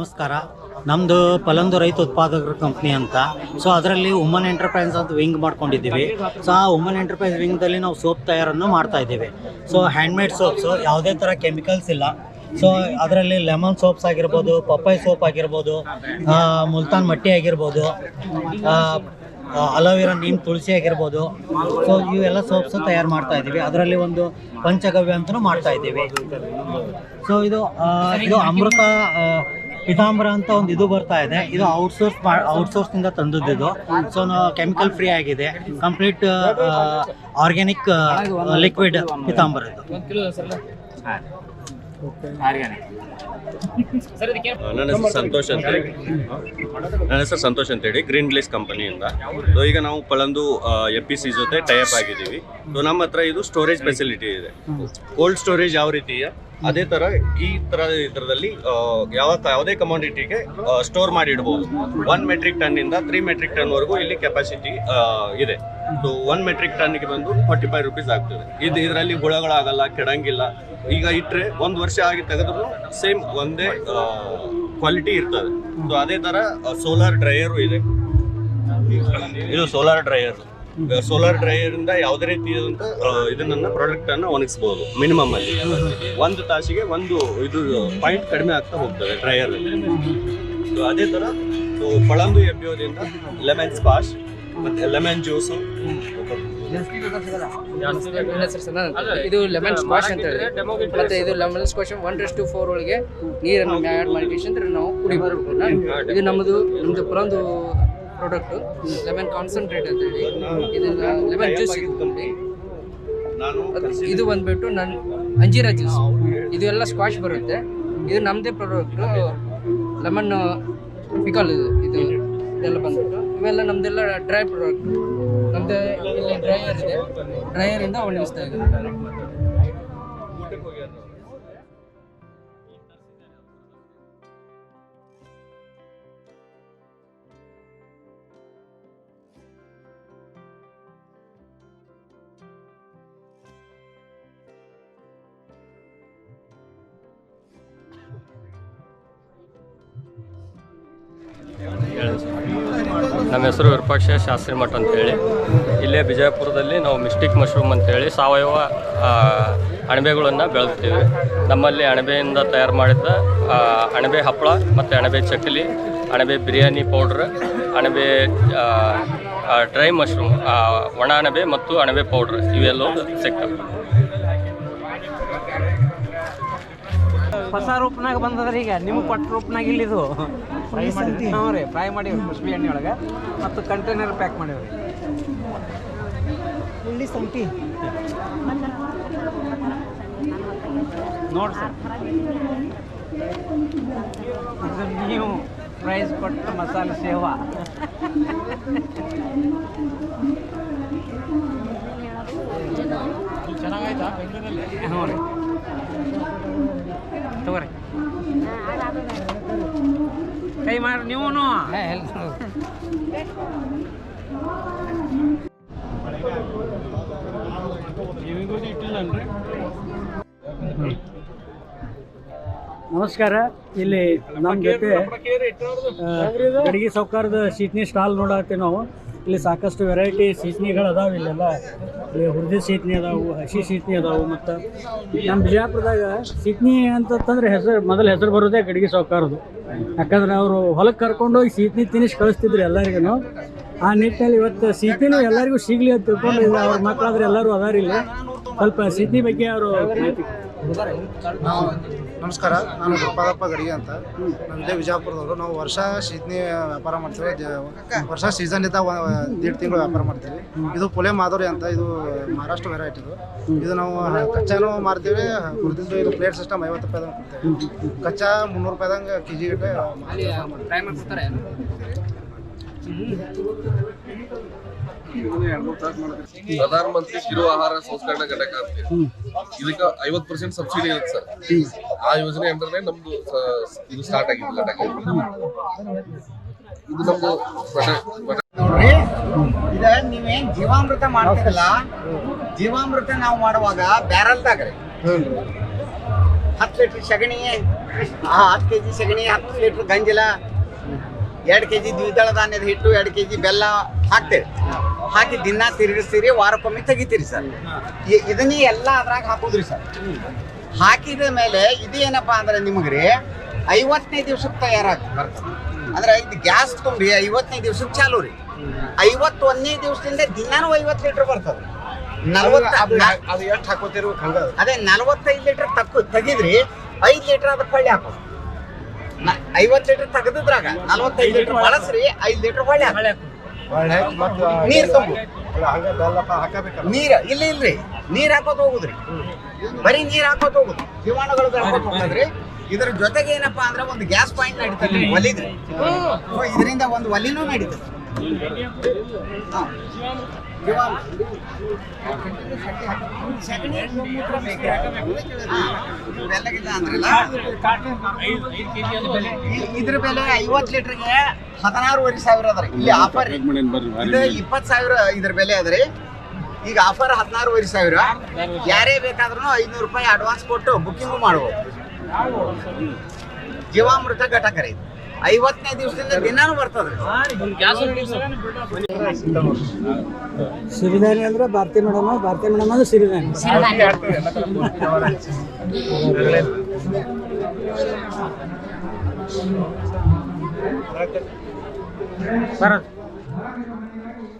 ನಮಸ್ಕಾರ. ನಮ್ದು ಪಲಂದು ರೈತ ಉತ್ಪಾದಕರ ಕಂಪ್ನಿ ಅಂತ. ಸೊ ಅದರಲ್ಲಿ ವುಮನ್ ಎಂಟರ್ಪ್ರೈಸ್ ಅಂತ ವಿಂಗ್ ಮಾಡ್ಕೊಂಡಿದ್ದೀವಿ. ಸೊ ಆ ವುಮನ್ ಎಂಟರ್ಪ್ರೈಸ್ ವಿಂಗ್ದಲ್ಲಿ ನಾವು ಸೋಪ್ ತಯಾರನ್ನು ಮಾಡ್ತಾ ಇದ್ದೀವಿ. ಸೊ ಹ್ಯಾಂಡ್ಮೇಡ್ ಸೋಪ್ಸು ಯಾವುದೇ ಥರ ಕೆಮಿಕಲ್ಸ್ ಇಲ್ಲ. ಸೊ ಅದರಲ್ಲಿ ಲೆಮನ್ ಸೋಪ್ಸ್ ಆಗಿರ್ಬೋದು, ಪಪ್ಪಾಯಿ ಸೋಪ್ ಆಗಿರ್ಬೋದು ಮುಲ್ತಾನ್ ಮಟ್ಟಿ ಆಗಿರ್ಬೋದು ಅಲೋವೆರಾ ನೀಮ್ ತುಳಸಿ ಆಗಿರ್ಬೋದು. ಸೊ ಇವೆಲ್ಲ ಸೋಪ್ಸ್ ತಯಾರು ಮಾಡ್ತಾ ಇದ್ದೀವಿ. ಅದರಲ್ಲಿ ಒಂದು ಪಂಚಗವ್ಯ ಅಂತಲೂ ಮಾಡ್ತಾ ಇದ್ದೀವಿ. ಸೊ ಇದು ಇದು ಅಮೃತ ಪೀತಾಂಬರ ಅಂತ ಒಂದು ಇದು ಬರ್ತಾ ಇದೆ. ಇದು ಔಟ್ಸೋರ್ಸ್ ಔಟ್ಸೋರ್ಸ್ನಿಂದ ತಂದದ್ದು ಇದು. ಸೊ ಕೆಮಿಕಲ್ ಫ್ರೀ ಆಗಿದೆ. ಕಂಪ್ಲೀಟ್ ಆರ್ಗ್ಯಾನಿಕ್ ಲಿಕ್ವಿಡ್ ಪಿತಾಂಬರ ಇದು. ನನ್ನ ಹೆಸರು ಸಂತೋಷ್ ಅಂತೇಳಿ ನನ್ನ ಹೆಸರು ಸಂತೋಷ್ ಅಂತೇಳಿ ಗ್ರೀನ್ ಗ್ಲೇಸ್ ಕಂಪನಿಯಿಂದ ಸೊ ಈಗ ನಾವು ಪಳಂದು ಎ ಪಿ ಸಿ ಜೊತೆ ಟೈಅಪ್ ಆಗಿದ್ದೀವಿ. ಸೊ ನಮ್ಮ ಹತ್ರ ಇದು ಸ್ಟೋರೇಜ್ ಫೆಸಿಲಿಟಿ ಇದೆ. ಕೋಲ್ಡ್ ಸ್ಟೋರೇಜ್ ಯಾವ ರೀತಿ ಇದೆ? ಅದೇ ತರ ಈ ತರ ಇದರಲ್ಲಿ ಯಾವ ಯಾವುದೇ ಕಮಾಡಿಟಿಗೆ ಸ್ಟೋರ್ ಮಾಡಿ ಇಡಬಹುದು ಒನ್ ಮೆಟ್ರಿಕ್ ಟನ್ ಇಂದ ತ್ರೀ ಮೆಟ್ರಿಕ್ ಟನ್ ವರೆಗೂ ಇಲ್ಲಿ ಕೆಪಾಸಿಟಿ ಇದೆ. ಸೊ ಒನ್ ಮೆಟ್ರಿಕ್ ಟನ್ಗೆ ಬಂದು ಫಾರ್ಟಿ ಫೈವ್ ರುಪೀಸ್ ಆಗ್ತದೆ. ಇದು ಇದರಲ್ಲಿ ಹುಳಗಳಾಗಲ್ಲ, ಕೆಡಂಗಿಲ್ಲ. ಈಗ ಇಟ್ಟರೆ ಒಂದು ವರ್ಷ ಆಗಿ ತೆಗೆದ್ರು ಸೇಮ್ ಒಂದೇ ಕ್ವಾಲಿಟಿ ಇರ್ತದೆ. ಸೊ ಅದೇ ತರ ಸೋಲಾರ್ ಡ್ರೈಯರು ಇದೆ. ಇದು ಸೋಲಾರ್ ಡ್ರೈಯರ್ ಸೋಲಾರ್ ಡ್ರೈಯರ್ ಇಂದ ಯಾವುದೇ ರೀತಿಯಾದಂತ ಇದನ್ನ ಪ್ರಾಡಕ್ಟ್ ಅನ್ನ ಒಣಗಿಸಬಹುದು ಮಿನಿಮಮ್ ಅಲ್ಲಿ. ಒಂದು ತಾಸಿಗೆ ಒಂದು ಇದು ಪಾಯಿಂಟ್ ಕಡಿಮೆ ಆಗ್ತಾ ಹೋಗ್ತದೆ ಡ್ರೈಯರ್ ಸೊ ಅದೇ ತರ ಕೊಳಂಬಿ ಎಬ್ಬಿಯೋದ್ರಿಂದ ಲೆಮನ್ ಸ್ಪಾಶ್ ಮತ್ತೆ ಲೆಮನ್ ಜ್ಯೂಸ್ ಇದು ಲೆಮನ್ ಸ್ಕ್ವಾಶ್ ಅಂತ ಹೇಳಿ. ಮತ್ತೆ ಇದು lemon squash one race to four ಒಳಗೆ ನೀರನ್ನು ಆ್ಯಡ್ ಮಾಡಿಕೊಂಡು ನಾವು ಕುಡಿಬೋದು. ಇದು ನಮ್ಮದು ನಮ್ಮದು ಪುರಂದು ಪ್ರಾಡಕ್ಟ್ ಲೆಮನ್ ಕಾನ್ಸಂಟ್ರೇಟ್ ಅಂತ ಹೇಳಿ. ಇದೆಲ್ಲ ಲೆಮನ್ ಜ್ಯೂಸ್ ನಾನು ಇದು ಬಂದ್ಬಿಟ್ಟು ನನ್ನ ಅಂಜೀರ ಜ್ಯೂಸ್ ಇದು ಎಲ್ಲ ಸ್ಕ್ವಾಶ್ ಬರುತ್ತೆ. ಇದು ನಮ್ಮದೇ ಪ್ರಾಡಕ್ಟು ಲೆಮನ್ ಪಿಕಲ್ ಇದು. ಇದು ಇದೆಲ್ಲ ಬಂದ್ಬಿಟ್ಟು. ಇವೆಲ್ಲ ನಮ್ದೆಲ್ಲ ಡ್ರೈ ಪ್ರಾಡಕ್ಟ್ ನಮ್ಮದೇ ಇಲ್ಲಿ ಡ್ರೈಯರ್ ಇದೆ. ಡ್ರೈಯರ್ ಇಂದ ಒಣಗಿಸ್ತಾ ಇದ್ದೀವಿ ನಮ್ಮ ಹೆಸರು ವಿರೂಪಾಕ್ಷ ಶಾಸ್ತ್ರಿ ಮಠ ಅಂತೇಳಿ ಇಲ್ಲೇ ಬಿಜಾಪುರದಲ್ಲಿ ನಾವು ಮಿಸ್ಟಿಕ್ ಮಶ್ರೂಮ್ ಅಂತೇಳಿ ಸಾವಯವ ಅಣಬೆಗಳನ್ನು ಬೆಳೆಸ್ತೀವಿ. ನಮ್ಮಲ್ಲಿ ಅಣಬೆಯಿಂದ ತಯಾರು ಮಾಡಿದ್ದ ಅಣಬೆ ಹಪ್ಪಳ ಮತ್ತು ಅಣಬೆ ಚಕ್ಕಲಿ ಅಣಬೆ ಬಿರಿಯಾನಿ ಪೌಡ್ರ್, ಅಣಬೆ ಡ್ರೈ ಮಶ್ರೂಮ್ ಒಣ ಅಣಬೆ ಮತ್ತು ಅಣಬೆ ಪೌಡ್ರ್ ಇವೆಲ್ಲವೂ ಸಿಗ್ತವೆ. ಹೊಸ ರೂಪನಾಗ ಬಂದದ್ರೆ ಈಗ. ನಿಮ್ಗೆ ಕೊಟ್ಟ ರೂಪನಾಗ ಇಲ್ಲಿದು. ಹ್ಞೂ ರೀ ಫ್ರೈ ಮಾಡೀವಿ ಕುಸ್ಬಿ ಎಣ್ಣೆ ಒಳಗೆ ಮತ್ತು ಕಂಟೈನರ್ ಪ್ಯಾಕ್ ಮಾಡೀವಿ ಉಳ್ಳಿ ಸಂಟಿ ನೋಡಿ ಸರ್. ಇದು ನೀವು ಪ್ರೈಸ್ ಕೊಟ್ಟ ಮಸಾಲೆ ಸೇವಾ ಚೆನ್ನಾಗಾಯ್ತಾ ಬೆಂಗಳೂರಲ್ಲಿ ಹ್ಞೂ ರೀ ತಗೋರಿ ಕೈ ನಮಸ್ಕಾರ. ಇಲ್ಲಿ ನಮ್ಮ ಜೊತೆ ಅಡಿಗೆ ಸೌಕಾರದ ಸೀಟ್ನಿ ಸ್ಟಾಲ್ ನೋಡತ್ತೀವಿ ನಾವು. ಇಲ್ಲಿ ಸಾಕಷ್ಟು ವೆರೈಟಿ ಸೀಟ್ನಿಗಳು ಅದಾವೆ ಇಲ್ಲೆಲ್ಲ. ಇಲ್ಲಿ ಹುರಿದ ಸೀಟ್ನಿ ಅದಾವು, ಹಸಿ ಸೀಟ್ನಿ ಅದಾವು ಮತ್ತು ನಮ್ಮ ಬಿಜಾಪುರದಾಗ ಸೀಟ್ನಿ ಅಂತಂದ್ರೆ ಹೆಸರು, ಮೊದಲು ಹೆಸರು ಬರೋದೇ ಗಡಿಗೆ ಸೌಕಾರದು ಯಾಕಂದ್ರೆ ಅವರು ಹೊಲಕ್ಕೆ ಕರ್ಕೊಂಡೋಗಿ ಸೀಟ್ನಿ ತಿನ್ನಿಸಿ ಕಳಿಸ್ತಿದ್ರು ಎಲ್ಲರಿಗೂ ಆ ನಿಟ್ಟಿನಲ್ಲಿ ಇವತ್ತು ಸೀಟ್ನಿನೂ ಎಲ್ಲರಿಗೂ ಸಿಗಲಿ ಅಂತ ತಿಳ್ಕೊಂಡು ಅವ್ರ ಮಕ್ಕಳಾದ್ರೆ ಎಲ್ಲರೂ ಅದಾರಿಲ್ಲ. ಸ್ವಲ್ಪ ಸಿದ್ಧಿ ಬಗ್ಗೆ ಅವರು ಮಾಹಿತಿ ನಾವು ನಮಸ್ಕಾರ ನಾನು ಗುರುಪಾದಪ್ಪ ಗಡಿಗೆ ಅಂತ. ನಾವು ಇಲ್ಲೇ ವಿಜಯಪುರದವರು ನಾವು ವರ್ಷ ಸಿದ್ನಿ ವ್ಯಾಪಾರ ಮಾಡ್ತೀವಿ. ವರ್ಷ ಸೀಸನ್ ಇದ್ದ ದೇಡ್ ತಿಂಗಳು ವ್ಯಾಪಾರ ಮಾಡ್ತೀವಿ. ಇದು ಪುಲೆ ಮಾದರಿ ಅಂತ ಇದು ಮಹಾರಾಷ್ಟ್ರ ವೆರೈಟಿ ಇದು. ಇದು ನಾವು ಕಚ್ಚಾನು ಮಾರ್ತೀವಿ. ಹುರಿದಿದ್ದು ಇದು ಪ್ಲೇಟ್ ಸಿಸ್ಟಮ್ ಐವತ್ತು ರೂಪಾಯಿದಂಗೆ ಕೊಡ್ತೇವೆ. ಕಚ್ಚಾ ಮುನ್ನೂರು ರೂಪಾಯಿದಂಗೆ ಕೆ ಜಿ ಗಟ್ಟಲೆ ಪ್ರಧಾನ ಮಂತ್ರಿ ಕಿರು ಆಹಾರ ಸಂಸ್ಕರಣಾ ಘಟಕ ಅಂತ. ಇದಕ್ಕೆ ಐವತ್ ಪರ್ಸೆಂಟ್ ಸಬ್ಸಿಡಿ ಇರುತ್ತೆ ಸರ್. ಆ ಯೋಜನೆ ಅಂದ್ರೆ ನಮ್ದು ಇದು ಸ್ಟಾರ್ಟ್ ಆಗಿದೆ ಘಟಕ. ಇದು ನಮ್ದು ಇದ ನೀವೇನ್ ಜೀವಾಮೃತ ಮಾಡ್ತೀರಲ್ಲ, ಜೀವಾಮೃತ ನಾವು ಮಾಡುವಾಗ ಬ್ಯಾರಲ್ದಾಗ ಹತ್ತು ಲೀಟ್ರ್ ಸಗಣಿ ಹತ್ತು ಕೆ ಜಿ ಸಗಣಿ, ಹತ್ತು ಲೀಟ್ರ್ ಗಂಜಲ, ಎರಡು ಕೆ ಜಿ ದ್ವಿದಳ ಧಾನ್ಯದ ಹಿಟ್ಟು, ಎರಡು ಕೆ ಜಿ ಬೆಲ್ಲ ಹಾಕ್ತೇವೆ. ಹಾಕಿ ದಿನ ತಿರುಗಿಸ್ತೀರಿ ವಾರಕ್ಕೊಮ್ಮೆ ತೆಗಿತೀರಿ ಸರ್. ಇದನ್ನೇ ಎಲ್ಲ ಅದ್ರಾಗ ಹಾಕೋದ್ರಿ ಸರ್. ಹಾಕಿದ ಮೇಲೆ ಇದು ಏನಪ್ಪಾ ಅಂದ್ರೆ ನಿಮಗ್ರಿ ಐವತ್ತನೇ ದಿವ್ಸಕ್ಕೆ ತಯಾರಾಗಿ ಬರ್ತದೆ. ಅಂದ್ರೆ ಇದು ಗ್ಯಾಸ್ ತುಂಬಿ ಐವತ್ತನೇ ದಿವ್ಸಕ್ಕೆ ಚಾಲು ರೀ. ಐವತ್ತೊಂದನೇ ದಿವಸದಿಂದ ದಿನಾನು ಐವತ್ತು ಲೀಟರ್ ಬರ್ತದೆ. ನಲವತ್ತ ಅದು ಎಷ್ಟು ಹಾಕೋತಿರ್ಬೇಕು ಅದೇ ನಲವತ್ತೈದು ಲೀಟರ್ ತಕ್ಕ ತೆಗಿದ್ರಿ ಐದು ಲೀಟರ್ ಅದಕ್ಕೆ ಹೊಳ್ಳಿ ಹಾಕೋದು. ಐವತ್ತು ಲೀಟರ್ ತೆಗೆದಿದ್ರಾಗ ನಲವತ್ತೈದು ಲೀಟರ್ ಬಳಸ್ರಿ ಐದು ಲೀಟರ್ ಹೊಳ್ಳಿ ಹಾಕೋ ನೀರ್ ತುಂಬು ಹಂಗ ಬೆಲ್ಲಪ್ಪ ಹಾಕಬೇಕಲ್ಲ. ನೀರ್ ಇಲ್ಲ ಇಲ್ರಿ ನೀರು ಹಾಕೋತ ಹೋಗುದ್ರಿ. ಬರೀ ನೀರು ಹಾಕೋತ ಹೋಗುದು. ಜೀವಾಣುಗಳು ಹೋಗೋದ್ರಿ. ಇದ್ರ ಜೊತೆಗೆ ಏನಪ್ಪಾ ಅಂದ್ರೆ ಒಂದು ಗ್ಯಾಸ್ ಪಾಯಿಂಟ್ ನಡೀತದೆ ಒಲಿದ್ರಿ ಇದರಿಂದ ಒಂದು ಒಲಿನೂ ನಡೀತದೆ. ಇದ್ರ ಬೆಲೆ ಐವತ್ತು ಲೀಟರ್ಗೆ ಹದಿನಾರೂವರೆ ಸಾವಿರ ಅದ ರೀ. ಇಲ್ಲಿ ಆಫರ್ ಇದು ಇಪ್ಪತ್ತು ಸಾವಿರ ಇದ್ರ ಬೆಲೆ ಅದ ರೀ. ಈಗ ಆಫರ್ ಹದಿನಾರೂವರೆ ಸಾವಿರ. ಯಾರೇ ಬೇಕಾದ್ರೂ ಐನೂರು ರೂಪಾಯಿ ಅಡ್ವಾನ್ಸ್ ಕೊಟ್ಟು ಬುಕ್ಕಿಂಗು ಮಾಡ್ಬೋದು. ಜೀವಾಮೃತ ಘಟಕ ರೀ ಇದು. ಐವತ್ತನೇ ದಿವಸದಿಂದ ದಿನಾನು ಬರ್ತದ್ರಿ ಸಿರಿಧಾನ್ಯ ಅಂದ್ರೆ ಭಾರತೀಯ ಮೇಡಮ್ ಭಾರತೀಯ ಮೇಡಮ್ ಅಂದ್ರೆ ಸಿರಿಧಾನಿ ಬರೋದು.